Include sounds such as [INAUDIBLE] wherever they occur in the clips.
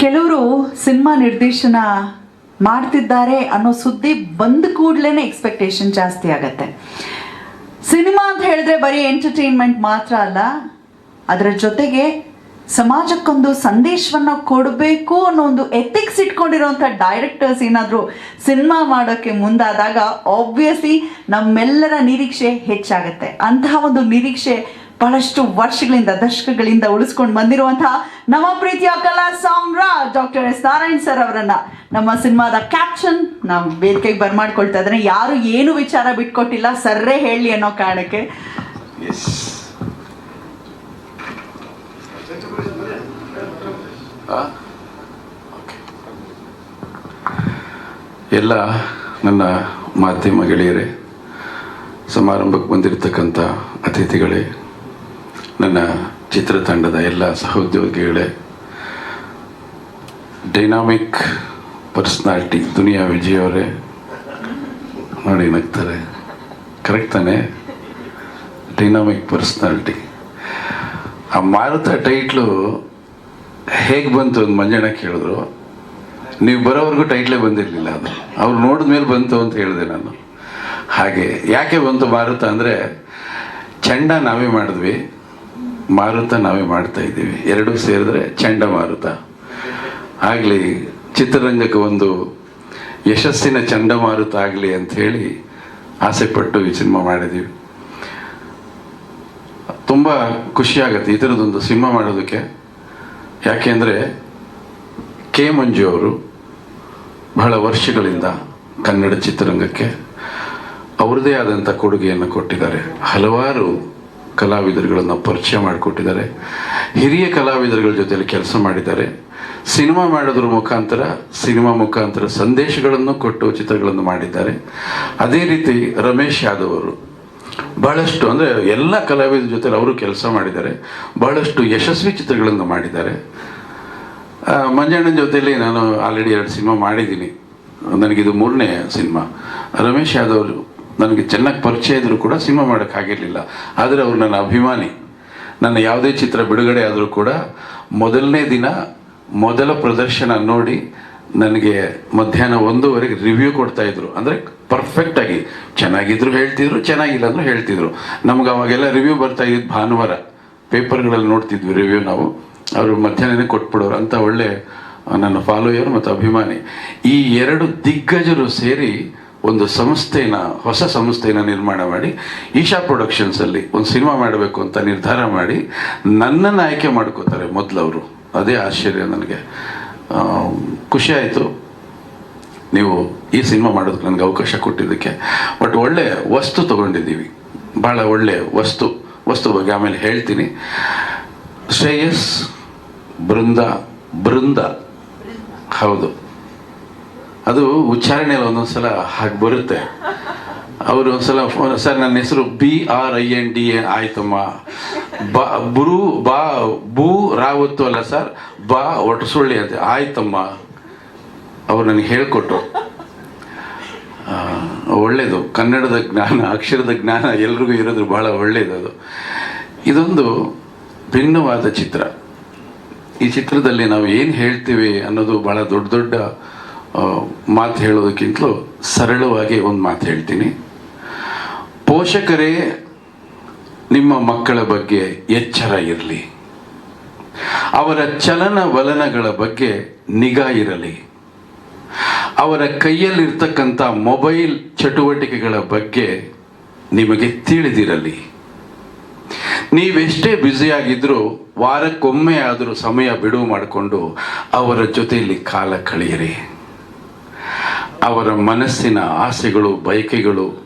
ಕೆಲವರು ಸಿನಿಮಾ ನಿರ್ದೇಶನ ಮಾಡ್ತಿದ್ದಾರೆ ಅನ್ನೋ ಸುದ್ದಿ ಬಂದ ಕೂಡಲೇ ಎಕ್ಸ್ಪೆಕ್ಟೇಷನ್ ಜಾಸ್ತಿ ಆಗತ್ತೆ. ಸಿನಿಮಾ ಅಂತ ಹೇಳಿದ್ರೆ ಬರೀ ಎಂಟರ್ಟೈನ್ಮೆಂಟ್ ಮಾತ್ರ ಅಲ್ಲ, ಅದರ ಜೊತೆಗೆ ಸಮಾಜಕ್ಕೊಂದು ಸಂದೇಶವನ್ನು ಕೊಡಬೇಕು ಅನ್ನೋ ಒಂದು ಎಥಿಕ್ಸ್ ಇಟ್ಕೊಂಡಿರುವಂಥ ಡೈರೆಕ್ಟರ್ಸ್ ಏನಾದರೂ ಸಿನಿಮಾ ಮಾಡೋಕ್ಕೆ ಮುಂದಾದಾಗ ಆಬ್ವಿಯಸ್ಲಿ ನಮ್ಮೆಲ್ಲರ ನಿರೀಕ್ಷೆ ಹೆಚ್ಚಾಗುತ್ತೆ. ಅಂತಹ ಒಂದು ನಿರೀಕ್ಷೆ ಬಹಳಷ್ಟು ವರ್ಷಗಳಿಂದ, ದಶಕಗಳಿಂದ ಉಳಿಸ್ಕೊಂಡು ಬಂದಿರುವಂತಹ ನಮ್ಮ ಪ್ರೀತಿಯ ಕಲಾ ಡಾಕ್ಟರ್ ಎಸ್ ನಾರಾಯಣ್ ಸರ್ ಅವರನ್ನ ನಮ್ಮ ಸಿನಿಮಾದ ಕ್ಯಾಪ್ಷನ್ ನಾವು ವೇದಿಕೆಗೆ ಬರ್ಮಾಡ್ಕೊಳ್ತಾ ಇದ್ರೆ ಯಾರು ಏನು ವಿಚಾರ ಬಿಟ್ಕೊಟ್ಟಿಲ್ಲ, ಸರ್ರೇ ಹೇಳಿ ಅನ್ನೋ ಕಾರಣಕ್ಕೆ. ಎಲ್ಲ ನನ್ನ ಮಾಧ್ಯಮ ಗೆಳೆಯರೇ, ಸಮಾರಂಭಕ್ಕೆ ಬಂದಿರತಕ್ಕಂಥ ಅತಿಥಿಗಳೇ ನನ್ನ ಚಿತ್ರತಂಡದ ಎಲ್ಲ ಸಹೋದ್ಯೋಗಿಗಳೇ ಡೈನಾಮಿಕ್ ಪರ್ಸ್ನಾಲಿಟಿ ದುನಿಯಾ ವಿಜಯ್ ಅವರೇ, ನೋಡಿ ನಗ್ತಾರೆ. ಕರೆಕ್ಟ್ ತಾನೇ? ಡೈನಾಮಿಕ್ ಪರ್ಸ್ನಾಲಿಟಿ ಆ ಮಾರುತ ಟೈಟ್ಲು ಹೇಗೆ ಬಂತು ಅಂತ ಮಂಜಣ್ಣ ಕೇಳಿದ್ರು. ನೀವು ಬರೋವರೆಗೂ ಟೈಟ್ಲೇ ಬಂದಿರಲಿಲ್ಲ ಅದು. ಅವ್ರು ನೋಡಿದ ಮೇಲೆ ಬಂತು ಅಂತ ಹೇಳಿದೆ ನಾನು. ಹಾಗೆ ಯಾಕೆ ಬಂತು ಮಾರುತ ಅಂದರೆ, ಚಂಡ ನಾವೇ ಮಾಡಿದ್ವಿ. ಮಾರುತ ನಾವೇ ಮಾಡ್ತಾ ಇದ್ದೀವಿ. ಎರಡೂ ಸೇರಿದ್ರೆ ಚಂಡಮಾರುತ ಆಗಲಿ, ಚಿತ್ರರಂಗಕ್ಕೆ ಒಂದು ಯಶಸ್ಸಿನ ಚಂಡಮಾರುತ ಆಗಲಿ ಅಂತ ಹೇಳಿ ಆಸೆಪಟ್ಟು ಈ ಸಿನಿಮಾ ಮಾಡಿದ್ದೀವಿ ತುಂಬ ಖುಷಿಯಾಗತ್ತೆ ಈ ಥರದೊಂದು ಸಿನಿಮಾ ಮಾಡೋದಕ್ಕೆ. ಯಾಕೆಂದರೆ ಕೆ ಮಂಜು ಅವರು ಬಹಳ ವರ್ಷಗಳಿಂದ ಕನ್ನಡ ಚಿತ್ರರಂಗಕ್ಕೆ ಅವ್ರದ್ದೇ ಆದಂಥ ಕೊಡುಗೆಯನ್ನು ಕೊಟ್ಟಿದ್ದಾರೆ. ಹಲವಾರು ಕಲಾವಿದರುಗಳನ್ನು ಪರಿಚಯ ಮಾಡಿಕೊಟ್ಟಿದ್ದಾರೆ. ಹಿರಿಯ ಕಲಾವಿದರುಗಳ ಜೊತೆಯಲ್ಲಿ ಕೆಲಸ ಮಾಡಿದ್ದಾರೆ. ಸಿನಿಮಾ ಮಾಡೋದ್ರ ಮುಖಾಂತರ, ಸಿನಿಮಾ ಮುಖಾಂತರ ಸಂದೇಶಗಳನ್ನು ಕೊಟ್ಟು ಚಿತ್ರಗಳನ್ನು ಮಾಡಿದ್ದಾರೆ. ಅದೇ ರೀತಿ ರಮೇಶ್ ಯಾದವ್ ಅವರು ಬಹಳಷ್ಟು ಅಂದರೆ ಎಲ್ಲ ಕಲಾವಿದರ ಜೊತೆ ಅವರು ಕೆಲಸ ಮಾಡಿದ್ದಾರೆ. ಬಹಳಷ್ಟು ಯಶಸ್ವಿ ಚಿತ್ರಗಳನ್ನು ಮಾಡಿದ್ದಾರೆ. ಮಂಜಣ್ಣನ ಜೊತೆಯಲ್ಲಿ ನಾನು ಆಲ್ರೆಡಿ ಎರಡು ಸಿನಿಮಾ ಮಾಡಿದ್ದೀನಿ. ನನಗಿದು ಮೂರನೇ ಸಿನಿಮಾ. ರಮೇಶ್ ಯಾದವ್ ನನಗೆ ಚೆನ್ನಾಗಿ ಪರಿಚಯ ಇದ್ದರೂ ಕೂಡ ಸಿನಿಮಾ ಮಾಡೋಕ್ಕಾಗಿರಲಿಲ್ಲ ಆದರೆ ಅವರು ನನ್ನ ಅಭಿಮಾನಿ. ನನ್ನ ಯಾವುದೇ ಚಿತ್ರ ಬಿಡುಗಡೆ ಆದರೂ ಕೂಡ ಮೊದಲನೇ ದಿನ ಮೊದಲ ಪ್ರದರ್ಶನ ನೋಡಿ ನನಗೆ ಮಧ್ಯಾಹ್ನ ಒಂದೂವರೆಗೆ ರಿವ್ಯೂ ಕೊಡ್ತಾ ಇದ್ರು. ಅಂದರೆ ಪರ್ಫೆಕ್ಟಾಗಿ ಚೆನ್ನಾಗಿದ್ರು ಹೇಳ್ತಿದ್ರು, ಚೆನ್ನಾಗಿಲ್ಲ ಅಂದರೂ ಹೇಳ್ತಿದ್ರು. ನಮ್ಗೆ ಅವಾಗೆಲ್ಲ ರಿವ್ಯೂ ಬರ್ತಾ ಇದ್ದಿದ್ದು ಭಾನುವಾರ. ಪೇಪರ್ಗಳಲ್ಲಿ ನೋಡ್ತಿದ್ವಿ ರಿವ್ಯೂ ನಾವು. ಅವರು ಮಧ್ಯಾಹ್ನನೇ ಕೊಟ್ಬಿಡೋರು ಅಂತ ಒಳ್ಳೆ ನನ್ನ ಫಾಲೋಯರ್ ಮತ್ತು ಅಭಿಮಾನಿ. ಈ ಎರಡು ದಿಗ್ಗಜರು ಸೇರಿ ಒಂದು ಸಂಸ್ಥೆನ, ಹೊಸ ಸಂಸ್ಥೆನ ನಿರ್ಮಾಣ ಮಾಡಿ, ಈಶಾ ಪ್ರೊಡಕ್ಷನ್ಸಲ್ಲಿ ಒಂದು ಸಿನಿಮಾ ಮಾಡಬೇಕು ಅಂತ ನಿರ್ಧಾರ ಮಾಡಿ, ನನ್ನನ್ನು ಆಯ್ಕೆ ಮಾಡ್ಕೋತಾರೆ ಮೊದಲು ಅವರು ಅದೇ ಆಶ್ಚರ್ಯ ನನಗೆ. ಖುಷಿ ಆಯಿತು. ನೀವು ಈ ಸಿನಿಮಾ ಮಾಡೋದಕ್ಕೆ ನನಗೆ ಅವಕಾಶ ಕೊಟ್ಟಿದ್ದಕ್ಕೆ. ಬಟ್ ಒಳ್ಳೆ ವಸ್ತು ತಗೊಂಡಿದ್ದೀವಿ. ಭಾಳ ಒಳ್ಳೆ ವಸ್ತು ವಸ್ತು ಬಗ್ಗೆ ಆಮೇಲೆ ಹೇಳ್ತೀನಿ. ಶ್ರೇಯಸ್ ಬೃಂದ ಬೃಂದ. ಹೌದು. ಅದು ಉಚ್ಚಾರಣೆಯಲ್ಲಿ ಒಂದೊಂದು ಸಲ ಹಾಗೆ ಬರುತ್ತೆ. ಅವರು ಒಂದ್ಸಲ ಸರ್, ನನ್ನ ಹೆಸರು B R I N D A ಆಯ್ತಮ್ಮ. ಬಾ, ಬುರು, ಬಾ, ಬೂ, ರಾವತ್ತು ಅಲ್ಲ ಸರ್, ಬಾ, ಒಟಸುಳ್ಳಿ ಅಂತ. ಆಯ್ತಮ್ಮ. ಅವ್ರು ನನಗೆ ಹೇಳಿಕೊಟ್ರು. ಒಳ್ಳೆಯದು ಕನ್ನಡದ ಜ್ಞಾನ, ಅಕ್ಷರದ ಜ್ಞಾನ ಎಲ್ರಿಗೂ ಇರೋದು ಬಹಳ ಒಳ್ಳೆಯದು ಅದು. ಇದೊಂದು ಭಿನ್ನವಾದ ಚಿತ್ರ. ಈ ಚಿತ್ರದಲ್ಲಿ ನಾವು ಏನು ಹೇಳ್ತೀವಿ ಅನ್ನೋದು ಬಹಳ ದೊಡ್ಡ ದೊಡ್ಡ ಮಾತು ಹೇಳೋದಕ್ಕಿಂತಲೂ ಸರಳವಾಗಿ ಒಂದು ಮಾತು ಹೇಳ್ತೀನಿ. ಪೋಷಕರೇ, ನಿಮ್ಮ ಮಕ್ಕಳ ಬಗ್ಗೆ ಎಚ್ಚರ ಇರಲಿ. ಅವರ ಚಲನವಲನಗಳ ಬಗ್ಗೆ ನಿಗಾ ಇರಲಿ. ಅವರ ಕೈಯಲ್ಲಿರ್ತಕ್ಕಂಥ ಮೊಬೈಲ್ ಚಟುವಟಿಕೆಗಳ ಬಗ್ಗೆ ನಿಮಗೆ ತಿಳಿದಿರಲಿ. ನೀವೆಷ್ಟೇ ಬ್ಯುಸಿಯಾಗಿದ್ದರೂ ವಾರಕ್ಕೊಮ್ಮೆ ಆದರೂ ಸಮಯ ಬಿಡುವು ಮಾಡಿಕೊಂಡು ಅವರ ಜೊತೆಯಲ್ಲಿ ಕಾಲ ಕಳೆಯಿರಿ. ಅವರ ಮನಸ್ಸಿನ ಆಸೆಗಳು, ಬಯಕೆಗಳು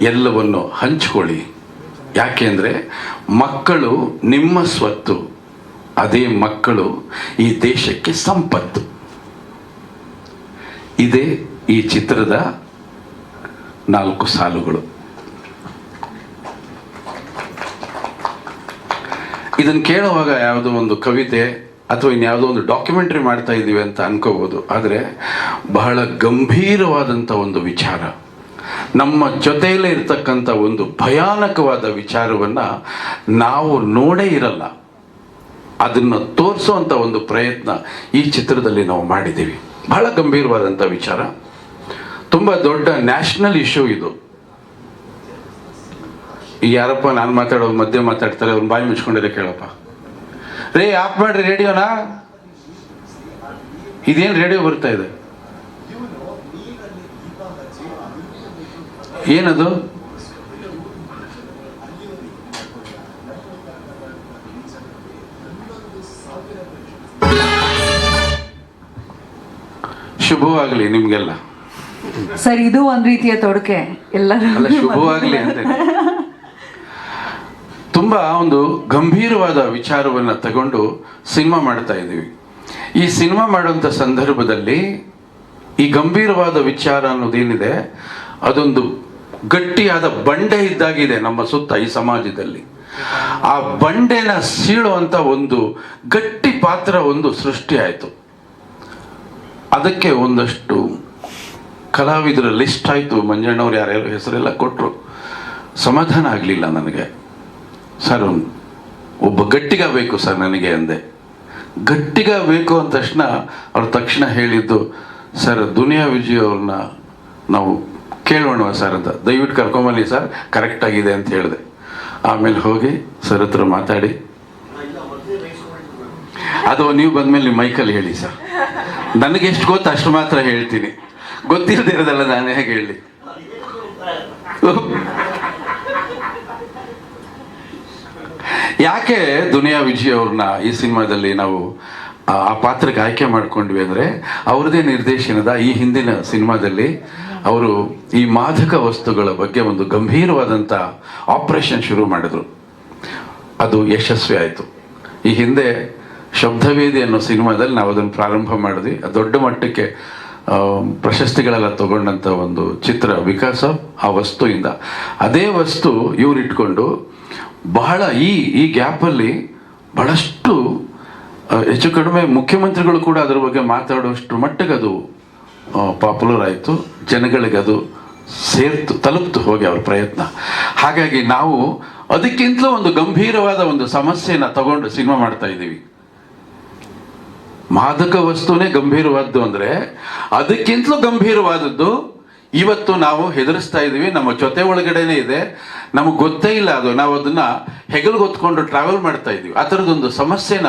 ಎಲ್ಲವನ್ನು ಹಂಚಿಕೊಳ್ಳಿ. ಯಾಕೆಂದರೆ ಮಕ್ಕಳು ನಿಮ್ಮ ಸ್ವತ್ತು, ಅದೇ ಮಕ್ಕಳು ಈ ದೇಶಕ್ಕೆ ಸಂಪತ್ತು. ಇದೇ ಈ ಚಿತ್ರದ ನಾಲ್ಕು ಸಾಲುಗಳು. ಇದನ್ನು ಕೇಳುವಾಗ ಯಾವುದೋ ಒಂದು ಕವಿತೆ ಅಥವಾ ಇನ್ಯಾವುದೋ ಒಂದು ಡಾಕ್ಯುಮೆಂಟ್ರಿ ಮಾಡ್ತಾ ಇದ್ದೀವಿ ಅಂತ ಅನ್ಕೋಬೋದು. ಆದರೆ ಬಹಳ ಗಂಭೀರವಾದಂಥ ಒಂದು ವಿಚಾರ. ನಮ್ಮ ಜೊತೆಯಲ್ಲೇ ಇರತಕ್ಕಂಥ ಒಂದು ಭಯಾನಕವಾದ ವಿಚಾರವನ್ನು ನಾವು ನೋಡೇ ಇರಲ್ಲ. ಅದನ್ನು ತೋರಿಸುವಂಥ ಒಂದು ಪ್ರಯತ್ನ ಈ ಚಿತ್ರದಲ್ಲಿ ನಾವು ಮಾಡಿದ್ದೀವಿ. ಬಹಳ ಗಂಭೀರವಾದಂಥ ವಿಚಾರ. ತುಂಬ ದೊಡ್ಡ ನ್ಯಾಷನಲ್ ಇಶ್ಯೂ ಇದು. ಯಾರಪ್ಪ, ನಾನು ಮಾತಾಡೋ ಮಧ್ಯೆ ಮಾತಾಡ್ತಾರೆ ಅವ್ರನ್ನ ಬಾಯಿ ಮುಚ್ಕೊಂಡಿರೋ ಕೇಳಪ್ಪ. ರೇ ಆಫ್ ಮಾಡ್ರಿ ರೇಡಿಯೋನಾ. ಇದೇನು ರೇಡಿಯೋ ಬರ್ತಾ ಇದೆ? ಏನದು? ಶುಭವಾಗಲಿ ನಿಮ್ಗೆಲ್ಲ. ಸರ್ ಇದು ಒಂದ್ ರೀತಿಯ ತೊಡಕೆ. ಎಲ್ಲರೂ ಅಲ್ಲ ಶುಭವಾಗಲಿ ಅಂತ. [LAUGHS] ತುಂಬಾ ಒಂದು ಗಂಭೀರವಾದ ವಿಚಾರವನ್ನು ತಗೊಂಡು ಸಿನಿಮಾ ಮಾಡ್ತಾ ಇದ್ದೀವಿ. ಈ ಸಿನಿಮಾ ಮಾಡುವಂಥ ಸಂದರ್ಭದಲ್ಲಿ ಈ ಗಂಭೀರವಾದ ವಿಚಾರ ಅನ್ನೋದೇನಿದೆ, ಅದೊಂದು ಗಟ್ಟಿಯಾದ ಬಂಡೆ ಇದ್ದಾಗಿದೆ ನಮ್ಮ ಸುತ್ತ ಈ ಸಮಾಜದಲ್ಲಿ. ಆ ಬಂಡೆನ ಸೀಳುವಂಥ ಒಂದು ಗಟ್ಟಿ ಪಾತ್ರ ಒಂದು ಸೃಷ್ಟಿ ಆಯಿತು. ಅದಕ್ಕೆ ಒಂದಷ್ಟು ಕಲಾವಿದರ ಲಿಸ್ಟ್ ಆಯಿತು. ಮಂಜಣ್ಣವ್ರು ಯಾರ್ಯಾರು ಹೆಸರೆಲ್ಲ ಕೊಟ್ಟರು ಸಮಾಧಾನ ಆಗಲಿಲ್ಲ ನನಗೆ. ಸರ್ ಒಬ್ಬ ಗಟ್ಟಿಗ ಬೇಕು ಸರ್ ನನಗೆ ಅಂದೆ. ಗಟ್ಟಿಗ ಬೇಕು ಅಂದ ತಕ್ಷಣ ಅವ್ರು ತಕ್ಷಣ ಹೇಳಿದ್ದು, ಸರ್, ದುನಿಯಾ ವಿಜಯ್ ಅವ್ರನ್ನ ನಾವು ಕೇಳೋಣ ಸರ್ ಅಂತ. ದಯವಿಟ್ಟು ಕರ್ಕೊಂಬಲ್ಲಿ ಸರ್ ಕರೆಕ್ಟ್ ಆಗಿದೆ ಅಂತ ಹೇಳಿದೆ. ಆಮೇಲೆ ಹೋಗಿ ಸರ್ ಹತ್ರ ಮಾತಾಡಿ. ಅದು ನೀವು ಬಂದ ಮೇಲೆ ಮೈಕಲ್ಲಿ ಹೇಳಿ ಸರ್. ನನಗೆ ಎಷ್ಟು ಗೊತ್ತು ಅಷ್ಟು ಮಾತ್ರ ಹೇಳ್ತೀನಿ. ಗೊತ್ತಿಲ್ಲದೆ ಇರೋದಲ್ಲ ನಾನು ಹೇಗೆ ಹೇಳಿ. ಯಾಕೆ ದುನಿಯಾ ವಿಜಯ್ ಅವ್ರನ್ನ ಈ ಸಿನಿಮಾದಲ್ಲಿ ನಾವು, ಆ ಪಾತ್ರಕ್ಕೆ ಆಯ್ಕೆ ಮಾಡಿಕೊಂಡ್ವಿ ಅಂದರೆ, ಅವ್ರದೇ ನಿರ್ದೇಶನದ ಈ ಹಿಂದಿನ ಸಿನಿಮಾದಲ್ಲಿ ಅವರು ಈ ಮಾದಕ ವಸ್ತುಗಳ ಬಗ್ಗೆ ಒಂದು ಗಂಭೀರವಾದಂಥ ಆಪರೇಷನ್ ಶುರು ಮಾಡಿದ್ರು. ಅದು ಯಶಸ್ವಿ ಆಯಿತು. ಈ ಹಿಂದೆ ಶಬ್ದವೇದಿ ಅನ್ನೋ ಸಿನಿಮಾದಲ್ಲಿ ನಾವು ಅದನ್ನು ಪ್ರಾರಂಭ ಮಾಡಿದ್ವಿ. ದೊಡ್ಡ ಮಟ್ಟಕ್ಕೆ ಪ್ರಶಸ್ತಿಗಳೆಲ್ಲ ತಗೊಂಡಂಥ ಒಂದು ಚಿತ್ರ ವಿಕಾಸ ಆ ವಸ್ತುವಿಂದ. ಅದೇ ವಸ್ತು ಇವರಿಟ್ಕೊಂಡು ಬಹಳ ಈ ಈ ಗ್ಯಾಪಲ್ಲಿ ಬಹಳಷ್ಟು ಹೆಚ್ಚು ಕಡಿಮೆ ಮುಖ್ಯಮಂತ್ರಿಗಳು ಕೂಡ ಅದರ ಬಗ್ಗೆ ಮಾತಾಡುವಷ್ಟು ಮಟ್ಟಿಗೆ ಅದು ಪಾಪ್ಯುಲರ್ ಆಯಿತು. ಜನಗಳಿಗೆ ಅದು ಸೇರ್ತು, ತಲುಪ್ತು ಹೋಗಿ ಅವ್ರ ಪ್ರಯತ್ನ. ಹಾಗಾಗಿ ನಾವು ಅದಕ್ಕಿಂತಲೂ ಒಂದು ಗಂಭೀರವಾದ ಒಂದು ಸಮಸ್ಯೆನ ತಗೊಂಡು ಸಿನಿಮಾ ಮಾಡ್ತಾ ಇದ್ದೀವಿ. ಮಾದಕ ವಸ್ತುನೇ ಗಂಭೀರವಾದ್ದು ಅಂದ್ರೆ ಅದಕ್ಕಿಂತಲೂ ಗಂಭೀರವಾದದ್ದು ಇವತ್ತು ನಾವು ಹೆದರಿಸ್ತಾ ಇದ್ದೀವಿ. ನಮ್ಮ ಜೊತೆ ಒಳಗಡೆನೆ ಇದೆ. ನಮಗೆ ಗೊತ್ತೇ ಇಲ್ಲ ಅದು. ನಾವು ಅದನ್ನ ಹೆಗಲು ಹೊತ್ಕೊಂಡು ಟ್ರಾವೆಲ್ ಮಾಡ್ತಾ ಇದೀವಿ ಆ ಥರದೊಂದು ಸಮಸ್ಯೆನ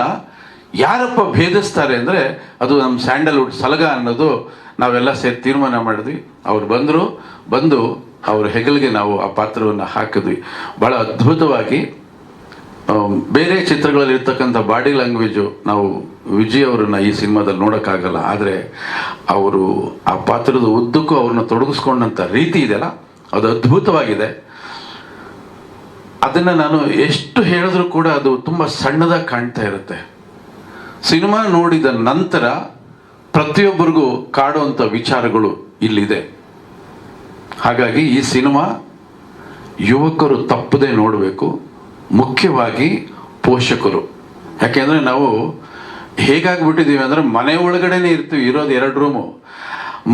ಯಾರಪ್ಪ ಭೇದಿಸ್ತಾರೆ ಅಂದ್ರೆ ಅದು ನಮ್ಮ ಸ್ಯಾಂಡಲ್ವುಡ್ ಸಲಗ ಅನ್ನೋದು ನಾವೆಲ್ಲ ಸೇರಿ ತೀರ್ಮಾನ ಮಾಡಿದ್ವಿ. ಅವ್ರು ಬಂದರು, ಬಂದು ಅವ್ರ ಹೆಗಲಿಗೆ ನಾವು ಆ ಪಾತ್ರವನ್ನು ಹಾಕಿದ್ವಿ. ಬಹಳ ಅದ್ಭುತವಾಗಿ ಬೇರೆ ಚಿತ್ರಗಳಲ್ಲಿ ಇರ್ತಕ್ಕಂಥ ಬಾಡಿ ಲ್ಯಾಂಗ್ವೇಜು ನಾವು ವಿಜಯ್ ಅವರನ್ನು ಈ ಸಿನಿಮಾದಲ್ಲಿ ನೋಡೋಕ್ಕಾಗಲ್ಲ. ಆದರೆ ಅವರು ಆ ಪಾತ್ರದ ಉದ್ದಕ್ಕೂ ಅವ್ರನ್ನ ತೊಡಗಿಸ್ಕೊಂಡಂಥ ರೀತಿ ಇದೆಯಲ್ಲ, ಅದು ಅದ್ಭುತವಾಗಿದೆ. ಅದನ್ನು ನಾನು ಎಷ್ಟು ಹೇಳಿದ್ರೂ ಕೂಡ ಅದು ತುಂಬ ಸಣ್ಣದಾಗಿ ಕಾಣ್ತಾ ಇರುತ್ತೆ. ಸಿನಿಮಾ ನೋಡಿದ ನಂತರ ಪ್ರತಿಯೊಬ್ಬರಿಗೂ ಕಾಡುವಂಥ ವಿಚಾರಗಳು ಇಲ್ಲಿದೆ. ಹಾಗಾಗಿ ಈ ಸಿನಿಮಾ ಯುವಕರು ತಪ್ಪದೆ ನೋಡಬೇಕು. ಮುಖ್ಯವಾಗಿ ಪೋಷಕರು. ಯಾಕೆಂದರೆ ನಾವು ಹೇಗಾಗ್ಬಿಟ್ಟಿದ್ದೀವಿ ಅಂದರೆ ಮನೆ ಒಳಗಡೆನೇ ಇರ್ತೀವಿ, ಇರೋದು ಎರಡು ರೂಮು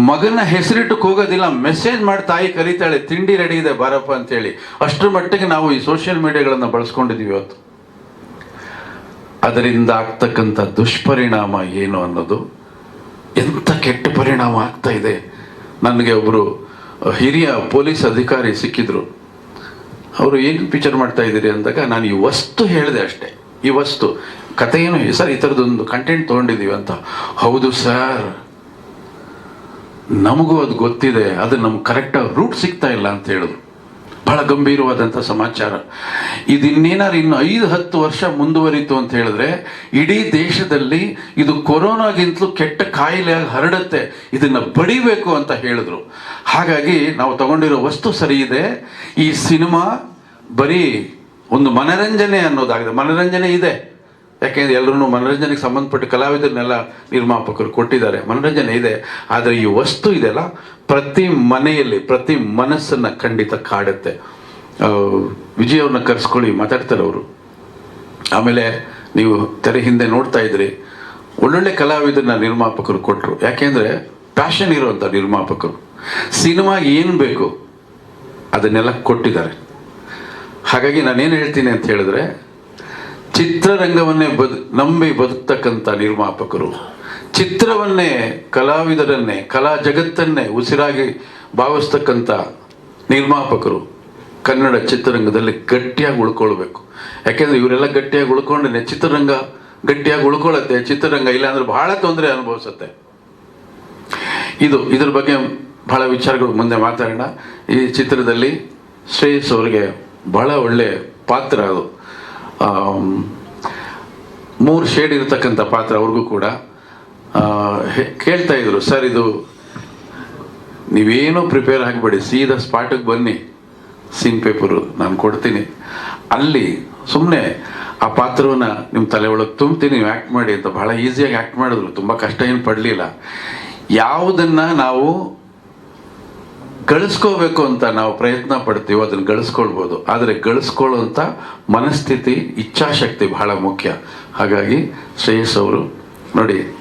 ಮಗನ ಹೆಸರಿಟ್ಟು ಹೋಗೋದಿಲ್ಲ ಮೆಸೇಜ್ ಮಾಡಿ ತಾಯಿ ಕರೀತಾಳೆ, ತಿಂಡಿ ರೆಡಿ ಇದೆ, ಬಾರಪ್ಪ ಅಂತೇಳಿ. ಅಷ್ಟರ ಮಟ್ಟಿಗೆ ನಾವು ಈ ಸೋಷಿಯಲ್ ಮೀಡಿಯಾಗಳನ್ನು ಬಳಸ್ಕೊಂಡಿದ್ದೀವಿ ಇವತ್ತು. ಅದರಿಂದ ಆಗ್ತಕ್ಕಂಥ ದುಷ್ಪರಿಣಾಮ ಏನು ಅನ್ನೋದು ಎಂಥ ಕೆಟ್ಟ ಪರಿಣಾಮ ಆಗ್ತಾ ಇದೆ? ನನಗೆ ಒಬ್ಬರು ಹಿರಿಯ ಪೊಲೀಸ್ ಅಧಿಕಾರಿ ಸಿಕ್ಕಿದ್ರು. ಅವರು ಏನು ಪಿಕ್ಚರ್ ಮಾಡ್ತಾ ಇದ್ದೀರಿ ಅಂದಾಗ ನಾನು ಈ ವಸ್ತು ಹೇಳಿದೆ ಅಷ್ಟೇ. ಈ ವಸ್ತು ಕತೆ ಏನು ಸರ್, ಈ ಥರದೊಂದು ಕಂಟೆಂಟ್ ತೊಗೊಂಡಿದ್ದೀವಿ ಅಂತ. ಹೌದು ಸರ್ ನಮಗೂ ಅದು ಗೊತ್ತಿದೆ. ಅದು ನಮ್ಗೆ ಕರೆಕ್ಟಾಗಿ ರೂಟ್ ಸಿಗ್ತಾ ಇಲ್ಲ ಅಂತ ಹೇಳಿದ್ರು. ಬಹಳ ಗಂಭೀರವಾದಂಥ ಸಮಾಚಾರ. ಇದಿನ್ನೇನಾರು ಇನ್ನು ಐದು, ಹತ್ತು ವರ್ಷ ಮುಂದುವರಿತು ಅಂತ ಹೇಳಿದ್ರೆ, ಇಡೀ ದೇಶದಲ್ಲಿ ಇದು ಕೊರೋನಾಗಿಂತಲೂ ಕೆಟ್ಟ ಕಾಯಿಲೆ ಹರಡುತ್ತೆ. ಇದನ್ನು ಬಡಿಬೇಕು ಅಂತ ಹೇಳಿದ್ರು. ಹಾಗಾಗಿ ನಾವು ತಗೊಂಡಿರೋ ವಸ್ತು ಸರಿ ಇದೆ. ಈ ಸಿನಿಮಾ ಬರೀ ಒಂದು ಮನರಂಜನೆ ಅನ್ನೋದಾಗಿದೆ. ಮನರಂಜನೆ ಇದೆ. ಯಾಕೆಂದ್ರೆ ಎಲ್ಲರೂ ಮನರಂಜನೆಗೆ ಸಂಬಂಧಪಟ್ಟ ಕಲಾವಿದರನ್ನೆಲ್ಲ ನಿರ್ಮಾಪಕರು ಕೊಟ್ಟಿದ್ದಾರೆ. ಮನರಂಜನೆ ಇದೆ. ಆದರೆ ಈ ವಸ್ತು ಇದೆಯಲ್ಲ, ಪ್ರತಿ ಮನೆಯಲ್ಲಿ, ಪ್ರತಿ ಮನಸ್ಸನ್ನು ಖಂಡಿತ ಕಾಡುತ್ತೆ. ವಿಜಯ್ ಅವ್ರನ್ನ ಕರೆಸ್ಕೊಳ್ಳಿ, ಮಾತಾಡ್ತಾರೆ ಅವರು. ಆಮೇಲೆ ನೀವು ತೆರೆ ಹಿಂದೆ ನೋಡ್ತಾ ಇದ್ರಿ. ಒಳ್ಳೊಳ್ಳೆ ಕಲಾವಿದರನ್ನ ನಿರ್ಮಾಪಕರು ಕೊಟ್ಟರು ಯಾಕೆಂದರೆ ಪ್ಯಾಷನ್ ಇರುವಂಥ ನಿರ್ಮಾಪಕರು. ಸಿನಿಮಾ ಏನು ಬೇಕು ಅದನ್ನೆಲ್ಲ ಕೊಟ್ಟಿದ್ದಾರೆ. ಹಾಗಾಗಿ ನಾನೇನು ಹೇಳ್ತೀನಿ ಅಂತ ಹೇಳಿದ್ರೆ, ಚಿತ್ರರಂಗವನ್ನೇ ಬದು, ನಂಬಿ ಬದುಕ್ತಕ್ಕಂಥ ನಿರ್ಮಾಪಕರು, ಚಿತ್ರವನ್ನೇ, ಕಲಾವಿದರನ್ನೇ, ಕಲಾ ಜಗತ್ತನ್ನೇ ಉಸಿರಾಗಿ ಭಾವಿಸ್ತಕ್ಕಂಥ ನಿರ್ಮಾಪಕರು ಕನ್ನಡ ಚಿತ್ರರಂಗದಲ್ಲಿ ಗಟ್ಟಿಯಾಗಿ ಉಳ್ಕೊಳ್ಬೇಕು. ಯಾಕೆಂದರೆ ಇವರೆಲ್ಲ ಗಟ್ಟಿಯಾಗಿ ಉಳ್ಕೊಂಡೇ ಚಿತ್ರರಂಗ ಗಟ್ಟಿಯಾಗಿ ಉಳ್ಕೊಳ್ಳುತ್ತೆ ಚಿತ್ರರಂಗ ಇಲ್ಲಾಂದ್ರೆ ಬಹಳ ತೊಂದರೆ ಅನುಭವಿಸುತ್ತೆ. ಇದು, ಇದ್ರ ಬಗ್ಗೆ ಬಹಳ ವಿಚಾರಗಳು ಮುಂದೆ ಮಾತಾಡೋಣ. ಈ ಚಿತ್ರದಲ್ಲಿ ಶ್ರೇಯಸ್ ಅವರಿಗೆ ಬಹಳ ಒಳ್ಳೆ ಪಾತ್ರ ಅದು. ಮೂರು ಶೇಡ್ ಇರತಕ್ಕಂಥ ಪಾತ್ರ ಅವ್ರಿಗೂ ಕೂಡ. ಕೇಳ್ತಾ ಇದ್ರು, ಸರ್, ಇದು ನೀವೇನೂ ಪ್ರಿಪೇರ್ ಆಗಬೇಡಿ, ಸೀದಾ ಸ್ಪಾಟಿಗೆ ಬನ್ನಿ. ಸೀನ್ ಪೇಪರು ನಾನು ಕೊಡ್ತೀನಿ. ಅಲ್ಲಿ ಸುಮ್ಮನೆ ಆ ಪಾತ್ರವನ್ನು ನಿಮ್ಮ ತಲೆ ಒಳಗೆ ತುಂಬ್ತೀನಿ, ನೀವು ಆ್ಯಕ್ಟ್ ಮಾಡಿ ಅಂತ ಭಾಳ ಈಸಿಯಾಗಿ ಆ್ಯಕ್ಟ್ ಮಾಡಿದ್ರು. ತುಂಬ ಕಷ್ಟ ಏನು ಪಡಲಿಲ್ಲ. ಯಾವುದನ್ನು ನಾವು ಗಳಿಸ್ಕೋಬೇಕು ಅಂತ ನಾವು ಪ್ರಯತ್ನ ಪಡ್ತೀವಿ, ಅದನ್ನ ಗಳಿಸ್ಕೊಳ್ಬೋದು. ಆದರೆ ಗಳಿಸ್ಕೊಳ್ಳುವಂಥ ಮನಸ್ಥಿತಿ, ಇಚ್ಛಾಶಕ್ತಿ ಬಹಳ ಮುಖ್ಯ. ಹಾಗಾಗಿ ಶ್ರೇಯಸ್ ಅವರು, ನೋಡಿ,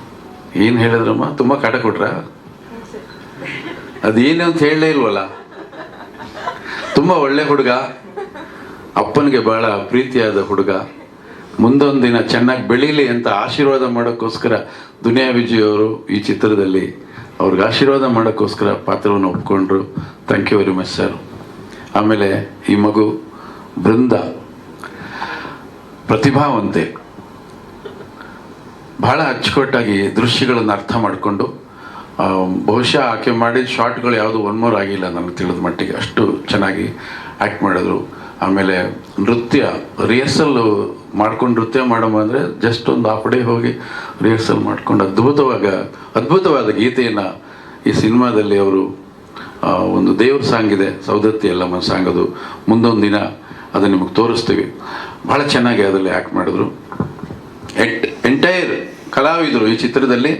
ಏನು ಹೇಳಿದ್ರಮ್ಮ? ತುಂಬ ಕಾಟ ಕೊಟ್ರ? ಅದೇನು ಅಂತ ಹೇಳಲೇ ಇಲ್ವಲ್ಲ? ತುಂಬ ಒಳ್ಳೆ ಹುಡುಗ. ಅಪ್ಪನಿಗೆ ಬಹಳ ಪ್ರೀತಿಯಾದ ಹುಡುಗ. ಮುಂದೊಂದು ದಿನ ಚೆನ್ನಾಗಿ ಬೆಳೀಲಿ ಅಂತ ಆಶೀರ್ವಾದ ಮಾಡೋಕ್ಕೋಸ್ಕರ ದುನಿಯಾ ವಿಜಯ್ ಅವರು ಈ ಚಿತ್ರದಲ್ಲಿ ಅವ್ರಿಗೆ ಆಶೀರ್ವಾದ ಮಾಡೋಕ್ಕೋಸ್ಕರ ಪಾತ್ರವನ್ನು ಒಪ್ಕೊಂಡ್ರು. Thank you very much sir ಆಮೇಲೆ ಈ ಮಗು ಬೃಂದ ಪ್ರತಿಭಾವಂತೆ ಬಹಳ ಅಚ್ಚುಕಟ್ಟಾಗಿ ದೃಶ್ಯಗಳನ್ನು ಅರ್ಥ ಮಾಡಿಕೊಂಡು ಬಹುಶಃ ಆಕೆ ಮಾಡಿದ ಶಾರ್ಟ್ಗಳು ಯಾವುದು ಒನ್ ಮೋರ್ ಆಗಿಲ್ಲ ನನಗೆ ತಿಳಿದ ಮಟ್ಟಿಗೆ. ಅಷ್ಟು ಚೆನ್ನಾಗಿ ಆ್ಯಕ್ಟ್ ಮಾಡಿದ್ರು. ಆಮೇಲೆ ನೃತ್ಯ ರಿಹರ್ಸಲ್ ಮಾಡ್ಕೊಂಡು ನೃತ್ಯ ಮಾಡಮ್ಮ ಅಂದರೆ ಜಸ್ಟ್ ಒಂದು ಹಾಫ್ ಡೇ ಹೋಗಿ ರಿಹರ್ಸಲ್ ಮಾಡ್ಕೊಂಡು ಅದ್ಭುತವಾಗ, ಅದ್ಭುತವಾದ ಗೀತೆಯನ್ನು ಈ ಸಿನಿಮಾದಲ್ಲಿ ಅವರು ಒಂದು ದೇವ್ರ ಸಾಂಗ್ ಇದೆ, ಸೌದತ್ತಿ ಎಲ್ಲಮ್ಮ ಸಾಂಗ್ ಅದು ಮುಂದೊಂದು ದಿನ ಅದನ್ನು ನಿಮಗೆ ತೋರಿಸ್ತೀವಿ. ಭಾಳ ಚೆನ್ನಾಗಿ ಅದರಲ್ಲಿ ಆ್ಯಕ್ಟ್ ಮಾಡಿದ್ರು. ಎಂಟ್ ಎಂಟೈರ್ ಕಲಾವಿದರು ಈ ಚಿತ್ರದಲ್ಲಿ,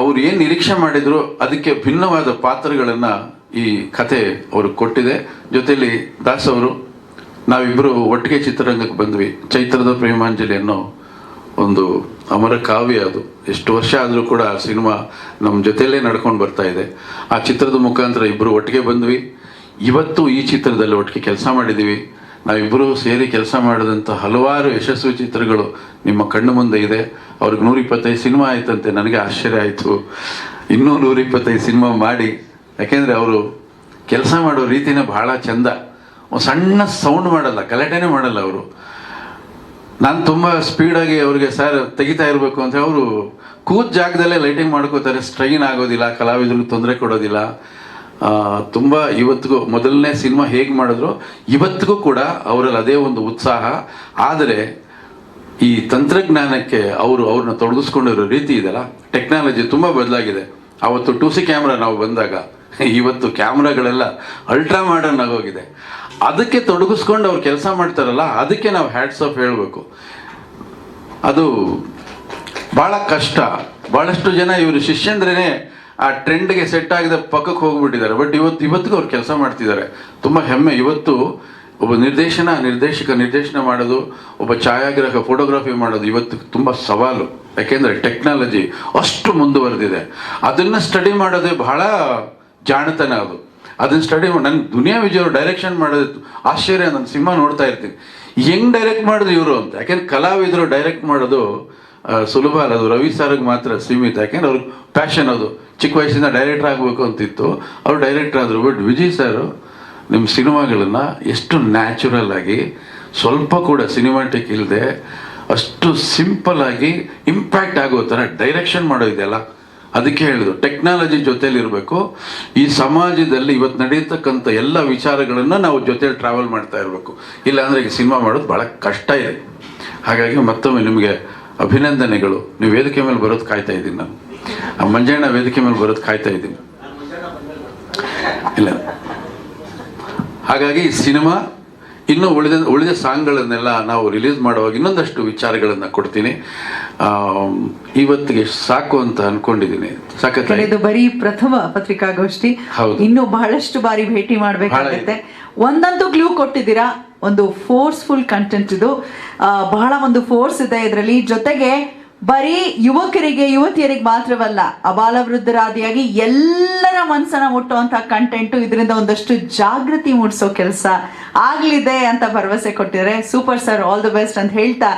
ಅವ್ರು ಏನು ನಿರೀಕ್ಷೆ ಮಾಡಿದ್ರು ಅದಕ್ಕೆ ಭಿನ್ನವಾದ ಪಾತ್ರಗಳನ್ನು ಈ ಕತೆ ಅವರು ಕೊಟ್ಟಿದೆ. ಜೊತೆಯಲ್ಲಿ ದಾಸ್ ಅವರು ನಾವಿಬ್ಬರು ಒಟ್ಟಿಗೆ ಚಿತ್ರರಂಗಕ್ಕೆ ಬಂದ್ವಿ. ಚೈತ್ರದ ಪ್ರೇಮಾಂಜಲಿ ಅನ್ನೋ ಒಂದು ಅಮರ ಕಾವ್ಯ ಅದು. ಎಷ್ಟು ವರ್ಷ ಆದರೂ ಕೂಡ ಆ ಸಿನಿಮಾ ನಮ್ಮ ಜೊತೆಯಲ್ಲೇ ನಡ್ಕೊಂಡು ಬರ್ತಾ ಇದೆ. ಆ ಚಿತ್ರದ ಮುಖಾಂತರ ಇಬ್ಬರು ಒಟ್ಟಿಗೆ ಬಂದ್ವಿ. ಇವತ್ತು ಈ ಚಿತ್ರದಲ್ಲಿ ಒಟ್ಟಿಗೆ ಕೆಲಸ ಮಾಡಿದ್ದೀವಿ ನಾವಿಬ್ಬರು ಸೇರಿ ಕೆಲಸ ಮಾಡಿದಂಥ ಹಲವಾರು ಯಶಸ್ವಿ ಚಿತ್ರಗಳು ನಿಮ್ಮ ಕಣ್ಣು ಮುಂದೆ ಇದೆ. ಅವ್ರಿಗೆ ನೂರಿಪ್ಪತ್ತೈದು ಸಿನಿಮಾ ಆಯ್ತಂತೆ. ನನಗೆ ಆಶ್ಚರ್ಯ ಆಯಿತು. ಇನ್ನೂ ನೂರ ಇಪ್ಪತ್ತೈದು ಸಿನಿಮಾ ಮಾಡಿ. ಯಾಕೆಂದರೆ ಅವರು ಕೆಲಸ ಮಾಡೋ ರೀತಿನೇ ಬಹಳ ಚಂದ. ಸಣ್ಣ ಸೌಂಡ್ ಮಾಡಲ್ಲ, ಗಲಾಟೆನೇ ಮಾಡಲ್ಲ ಅವರು. ನಾನು ತುಂಬ ಸ್ಪೀಡಾಗಿ ಅವ್ರಿಗೆ, ಸರ್, ತೆಗಿತಾ ಇರಬೇಕು ಅಂತ ಅವರು ಕೂತ್ ಜಾಗದಲ್ಲೇ ಲೈಟಿಂಗ್ ಮಾಡ್ಕೋತಾರೆ ಸ್ಟ್ರೈನ್ ಆಗೋದಿಲ್ಲ, ಕಲಾವಿದರಿಗೆ ತೊಂದರೆ ಕೊಡೋದಿಲ್ಲ. ತುಂಬ ಇವತ್ತಿಗೂ ಮೊದಲನೇ ಸಿನಿಮಾ ಹೇಗೆ ಮಾಡಿದ್ರು, ಇವತ್ತಿಗೂ ಕೂಡ ಅವರಲ್ಲಿ ಅದೇ ಒಂದು ಉತ್ಸಾಹ. ಆದರೆ, ಈ ತಂತ್ರಜ್ಞಾನಕ್ಕೆ ಅವರು ಅವ್ರನ್ನ ತೊಡಗಿಸ್ಕೊಂಡಿರೋ ರೀತಿ ಇದೆಯಲ್ಲ ಟೆಕ್ನಾಲಜಿ ತುಂಬ ಬದಲಾಗಿದೆ. ಅವತ್ತು ಟು ಸಿ ಕ್ಯಾಮ್ರಾ ನಾವು ಬಂದಾಗ, ಇವತ್ತು ಕ್ಯಾಮ್ರಾಗಳೆಲ್ಲ ಅಲ್ಟ್ರಾ ಮಾಡರ್ನ್ ಆಗೋಗಿದೆ ಅದಕ್ಕೆ ತೊಡಗಿಸ್ಕೊಂಡು ಅವ್ರು ಕೆಲಸ ಮಾಡ್ತಾರಲ್ಲ, ಅದಕ್ಕೆ ನಾವು ಹ್ಯಾಟ್ಸ್ ಆಫ್ ಹೇಳಬೇಕು. ಅದು ಭಾಳ ಕಷ್ಟ. ಭಾಳಷ್ಟು ಜನ ಇವರು ಶಿಷ್ಯಂದ್ರೇ ಆ ಟ್ರೆಂಡ್ಗೆ ಸೆಟ್ ಆಗಿದ ಪಕ್ಕಕ್ಕೆ ಹೋಗ್ಬಿಟ್ಟಿದ್ದಾರೆ. ಬಟ್ ಇವತ್ತು, ಇವತ್ತಿಗೂ ಅವ್ರು ಕೆಲಸ ಮಾಡ್ತಿದ್ದಾರೆ. ತುಂಬ ಹೆಮ್ಮೆ. ಇವತ್ತು ಒಬ್ಬ ನಿರ್ದೇಶನ, ನಿರ್ದೇಶಕ ನಿರ್ದೇಶನ ಮಾಡೋದು, ಒಬ್ಬ ಛಾಯಾಗ್ರಾಹಕ ಫೋಟೋಗ್ರಫಿ ಮಾಡೋದು ಇವತ್ತು ತುಂಬ ಸವಾಲು. ಯಾಕೆಂದರೆ ಟೆಕ್ನಾಲಜಿ ಅಷ್ಟು ಮುಂದುವರೆದಿದೆ. ಅದನ್ನು ಸ್ಟಡಿ ಮಾಡೋದೇ ಬಹಳ ಜಾಣತನ ಅದು. ಅದನ್ನ ಸ್ಟಡಿ ಮಾಡಿ ನನ್ನ ದುನಿಯಾ ವಿಜಯ್ ಅವರು ಡೈರೆಕ್ಷನ್ ಮಾಡೋದಿತ್ತು ಆಶ್ಚರ್ಯ ನನ್ನ ಸಿನಿಮಾ ನೋಡ್ತಾ ಇರ್ತೀನಿ. ಹೆಂಗ್ ಡೈರೆಕ್ಟ್ ಮಾಡಿದ್ರು ಇವರು ಅಂತ. ಯಾಕೆಂದ್ರೆ ಕಲಾವಿದರು ಡೈರೆಕ್ಟ್ ಮಾಡೋದು ಸುಲಭ ಅಲ್ಲ. ಅದು ರವಿ ಸಾರಿಗೆ ಮಾತ್ರ ಸೀಮಿತ. ಯಾಕೆಂದ್ರೆ ಅವ್ರಿಗೆ ಪ್ಯಾಷನ್ ಅದು. ಚಿಕ್ಕ ವಯಸ್ಸಿಂದ ಡೈರೆಕ್ಟರ್ ಆಗಬೇಕು ಅಂತಿತ್ತು. ಅವ್ರು ಡೈರೆಕ್ಟರ್ ಆದರು. ಬಟ್ ವಿಜಯ್ ಸರ್ ನಿಮ್ಮ ಸಿನಿಮಾಗಳನ್ನ ಎಷ್ಟು ನ್ಯಾಚುರಲ್ ಆಗಿ, ಸ್ವಲ್ಪ ಕೂಡ ಸಿನಿಮಾಟಿಕ್ ಇಲ್ಲದೆ ಅಷ್ಟು ಸಿಂಪಲ್ ಆಗಿ ಇಂಪ್ಯಾಕ್ಟ್ ಆಗೋ ಥರ ಡೈರೆಕ್ಷನ್ ಮಾಡೋದಿದೆಯಲ್ಲ ಅದಕ್ಕೆ ಹೇಳಿದ್ರು ಟೆಕ್ನಾಲಜಿ ಜೊತೆಲಿ ಇರಬೇಕು. ಈ ಸಮಾಜದಲ್ಲಿ ಇವತ್ತು ನಡೀತಕ್ಕಂಥ ಎಲ್ಲ ವಿಚಾರಗಳನ್ನು ನಾವು ಜೊತೆಲಿ ಟ್ರಾವೆಲ್ ಮಾಡ್ತಾ ಇರಬೇಕು. ಇಲ್ಲಾಂದರೆ ಈಗ ಸಿನಿಮಾ ಮಾಡೋದು ಭಾಳ ಕಷ್ಟ ಇದೆ. ಹಾಗಾಗಿ ಮತ್ತೊಮ್ಮೆ ನಿಮಗೆ ಅಭಿನಂದನೆಗಳು. ನೀವು ವೇದಿಕೆ ಮೇಲೆ ಬರೋದು ಕಾಯ್ತಾ ಇದ್ದೀನಿ ನಾನು. ಆ ಮಂಜಣ್ಣ ವೇದಿಕೆ ಮೇಲೆ ಬರೋದು ಕಾಯ್ತಾ ಇದ್ದೀನಿ. ಇಲ್ಲ. ಹಾಗಾಗಿ ಸಿನಿಮಾ ಇನ್ನು ಉಳಿದ ಉಳಿದ ಸಾಂಗ್ಗಳನ್ನೆಲ್ಲ ನಾವು ರಿಲೀಸ್ ಮಾಡುವಾಗ ಇನ್ನೊಂದಷ್ಟು ವಿಚಾರಗಳನ್ನು ಕೊಡ್ತೀನಿ. ಇವತ್ತಿಗೆ ಸಾಕು ಅಂತ ಅನ್ಕೊಂಡಿದ್ದೀನಿ. ಸಾಕು ಇದು ಬರೀ ಪ್ರಥಮ ಪತ್ರಿಕಾಗೋಷ್ಠಿ. ಇನ್ನು ಬಹಳಷ್ಟು ಬಾರಿ ಭೇಟಿ ಮಾಡಬೇಕಾಗುತ್ತೆ. ಒಂದಂತೂ ಕ್ಲೂ ಕೊಟ್ಟಿದ್ದೀರಾ? ಒಂದು ಫೋರ್ಸ್ಫುಲ್ ಕಂಟೆಂಟ್ ಇದು. ಬಹಳ ಒಂದು ಫೋರ್ಸ್ ಇದೆ ಇದರಲ್ಲಿ. ಜೊತೆಗೆ ಬರೀ ಯುವಕರಿಗೆ, ಯುವತಿಯರಿಗೆ ಮಾತ್ರವಲ್ಲ, ಅಬಾಲ ವೃದ್ಧರಾದಿಯಾಗಿ ಎಲ್ಲರ ಮನಸ್ಸನ್ನ ಮುಟ್ಟುವಂತಹ ಕಂಟೆಂಟು ಇದರಿಂದ ಒಂದಷ್ಟು ಜಾಗೃತಿ ಮೂಡಿಸೋ ಕೆಲಸ ಆಗ್ಲಿದೆ ಅಂತ ಭರವಸೆ ಕೊಟ್ಟಿದ್ದಾರೆ. Super sir all the best ಅಂತ ಹೇಳ್ತಾ